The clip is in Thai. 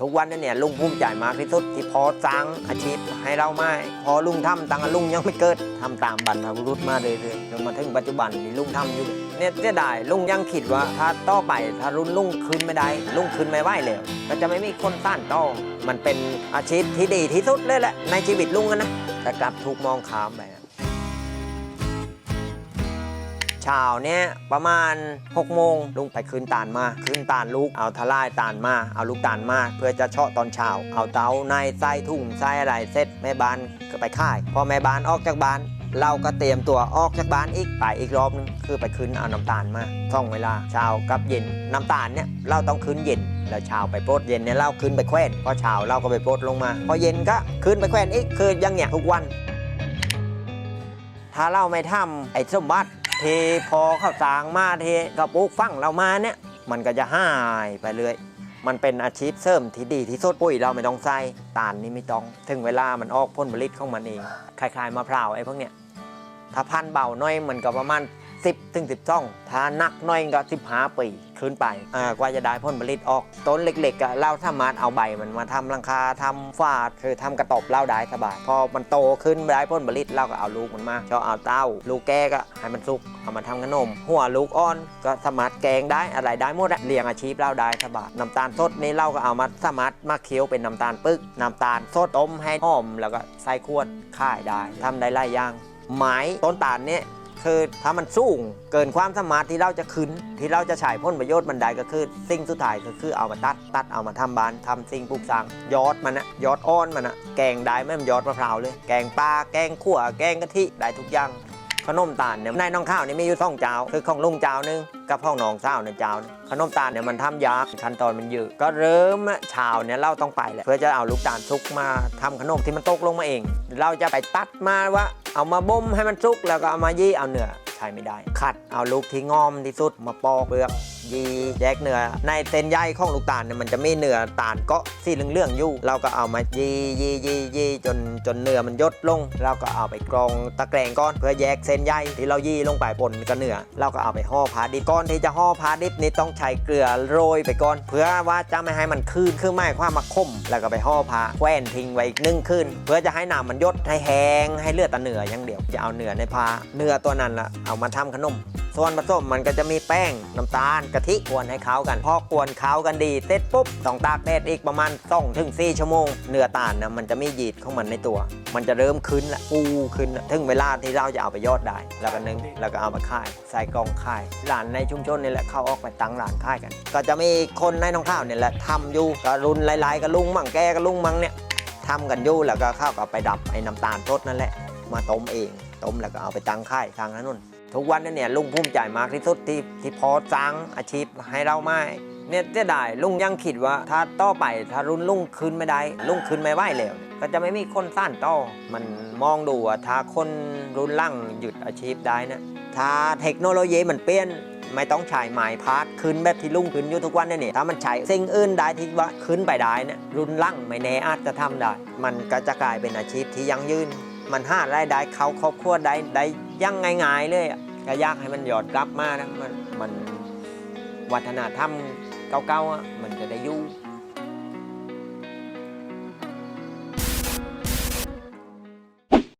ทุกวันนี้เนี่ยลุงภูมิใจมากที่สุดที่พอสร้างอาชีพให้เราไม่พอลุงทำตังลุงยังไม่เกิดทำตามบรรพบุรุษมาเรื่อยๆจนมาถึงปัจจุบันที่ลุงทำอยู่เนี่ยเสียดายลุงยังคิดว่าถ้าต่อไปถ้ารุ่นลุงคืนไม่ได้ลุงคืนไม่ไหวแล้วก็จะไม่มีคนต้านต่อมันเป็นอาชีพที่ดีที่สุดเลยแหละในชีวิตลุงนะแต่กลับถูกมองข้ามไป เช้าเนี่ยประมาณ6โมงลุงไปคืนตาลมาคืนตาลลูกเอาทลายตาลมาเอาลูกตาลมา เพื่อจะเชาะตอนเช้าเอาเตาในใส่ถุงใส่อะไรเสร็จแม่บ้านก็ไปค่าย พอแม่บ้านออกจากบ้านเราก็เตรียมตัวออกจากบ้านอีกไปอีกรอบนึงคือไปคืนเอาน้ำตาลมาท่องเวลาเช้ากับเย็นน้ำตาลเนี่ยเราต้องคืนเย็นแล้วเช้าไปโพดเย็นเนี่ยเราคืนไปแคว้นพอเช้าเราก็ไปโพดลงมา พอเย็นก็คืนไปแคว้นอีกคืออยังเนี่ยทุกวัน ถ้าเราไม่ทำไอ้สมบัติ ทพอเข้าสางมาเทกระปุกฟังเรามาเนี่ย มันก็จะหายไปเลย มันเป็นอาชีพเสริมที่ดีที่สุดปุ๋ยเราไม่ต้องใส่ตาลนี่ไม่ต้อง ถึงเวลามันออกผลผลิตของมันเองคล้ายๆมะพร้าวไอ้พวกเนี้ยถ้าพันเบาหน้อยมันก็ประมาณ 10ถึง12ถ้านักหน้อยก็15ปีขึ้นไปอ่ากว่าจะได้ผลผลิตออกต้นเล็กๆอะเราสามารถเอาใบมันมาทำรังคาทำฝาดคือทำกระตบเล่าได้สบายพอมันโตขึ้นได้ผลผลิตเราก็เอาลูกมันมาชอบเอาเต้า ลูกแก้ก็ให้มันสุกเอามาทำขนม หัวลูกอ่อนก็สามารถแกงได้อะไรได้หมดอะเลี้ยงอาชีพเราได้สบายน้ำตาลสดนี่เราก็เอามาสามารถมาเคี้ยวเป็นน้ำตาลปึกน้ำตาลสดต้มให้หอม แล้วก็ใส่ขวดขายได้ทำได้หลายอย่างไม้ต้นตาลเนี่ย คือถ้ามันสูงเกินความสามารถที่เราจะขึ้น ที่เราจะฉายพ้นประโยชน์มันได้ก็คือ สิ่งสุดท้ายก็คือเอามาตัดตัดเอามาทำบานทำสิ่งปลูกสร้างยอดมันนะยอดอ้อนมันนะแกงได้ไม่มยอดมะพร้าวเลย แกงปลาแกงขั่วแกงกะทิได้ทุกอย่าง ขนมตาลเนี่ยในน้องข้าวนี่มีอยู่สองเจ้า คือของลุงเจ้านึงกับของน้องเจ้าเนงเจ้านึงขนมตาลเนี่ยมันทำยากขั้นตอนมันเยอะก็เริ่มเช้าเนี่ยเราต้องไปแหละเพื่อจะเอาลูกตาลสุกมาทำขนมที่มันตกลงมาเอง เราจะไปตัดมาว่าเอามาบ่มให้มันสุกแล้วก็เอามายี่เอาเนื้อใช้ไม่ได้ ขัดเอาลูกที่งอมที่สุดมาปอกเปลือก ยีแยกเนื้อในเส้นใยของลูกตาลเนี่ยมันจะมีเนื้อตาลกาะสีเหลืองๆอยู่ เราก็เอามายียียียีจนจนเนื้อมันยดลง เราก็เอาไปกรองตะแกรงก้อน เพื่อแยกเส้นใยที่เรายีลงไปปนกับเนื้อเราก็เอาไปห่อผ้าดิบก้อนที่จะห่อผ้าดิบนี่ต้องใช้เกลือโรยไปก่อน เพื่อว่าจะไม่ให้มันคืนคือไม่ความมาคมแล้วก็ไปห่อผ้าแขวนทิ้งไว้อีกนึ่งคืนเพื่อจะให้น้ำมันยดให้แห้งให้เลือดตะเนื้ออย่างเดียวจะเอาเนื้อในผ้าเนื้อตัวนั้นละเอามาทำขนม ส่วนผสมมันก็จะมีแป้งน้ำตาลกะทิกวนให้เข้ากันพอกวนเข้ากันดีเสร็จปุ๊บต้องตากแดดอีกประมาณ2ถึง4ชั่วโมง เนื้อตาลนะมันจะไมียีดของมันในตัว มันจะเริ่มขึ้นละฟูขึ้นละถึงเวลาที่เราจะเอาไปยอดได้ แล้วก็นึ่งแล้วก็เอามาขาย ใส่กองขายร้านในชุมชนนี่แหละเข้าออกไปตั้งร้านขายกัน ก็จะมีคนในน้องข้าวเนี่ยแหละทำอยู่ก็รุ่นหลายๆก็ลุงมั่งแกก็ลุงมั่งเนี่ยทำกันอยู่แล้วก็เข้ากับไปดับไอ้น้ำตาลสดนั่นแหละมาต้มเองต้มแล้วก็เอาไปตั้งค่ายทางนั้นนู่น ทุกวันนี้เนี่ยลุงภูมิใจมากที่สุดที่ที่พอสร้างอาชีพให้เราไม่เนี่ยเสียดายลุงยังคิดว่า ถ้าต่อไปถ้ารุ่นลุงคืนไม่ได้ ลุงคืนไม่ไหวแล้ว ก็จะไม่มีคนสร้างต่อ มันมองดูว่าถ้าคนรุ่นล่างหยุดอาชีพได้นะถ้าเทคโนโลยีมันเปลี่ยนไม่ต้องใช้ไม้พาดขึ้นแบบที่ลุงขึ้นอยู่ทุกวันนี่นี่ถ้ามันใช้สิ่งอื่นได้ที่ว่าขึ้นไปได้นี่ยรุ่นล่างไม่แน่อาจจะทำได้ มันก็จะกลายเป็นอาชีพที่ยั่งยืน มันหารายได้เขาครอบครัวได้ได้ ยังง่ายๆเลยอะก็ยากให้มันหยอดกลับมานะมันมันวัฒนธรรมเก่าๆอะมันจะได้อยู่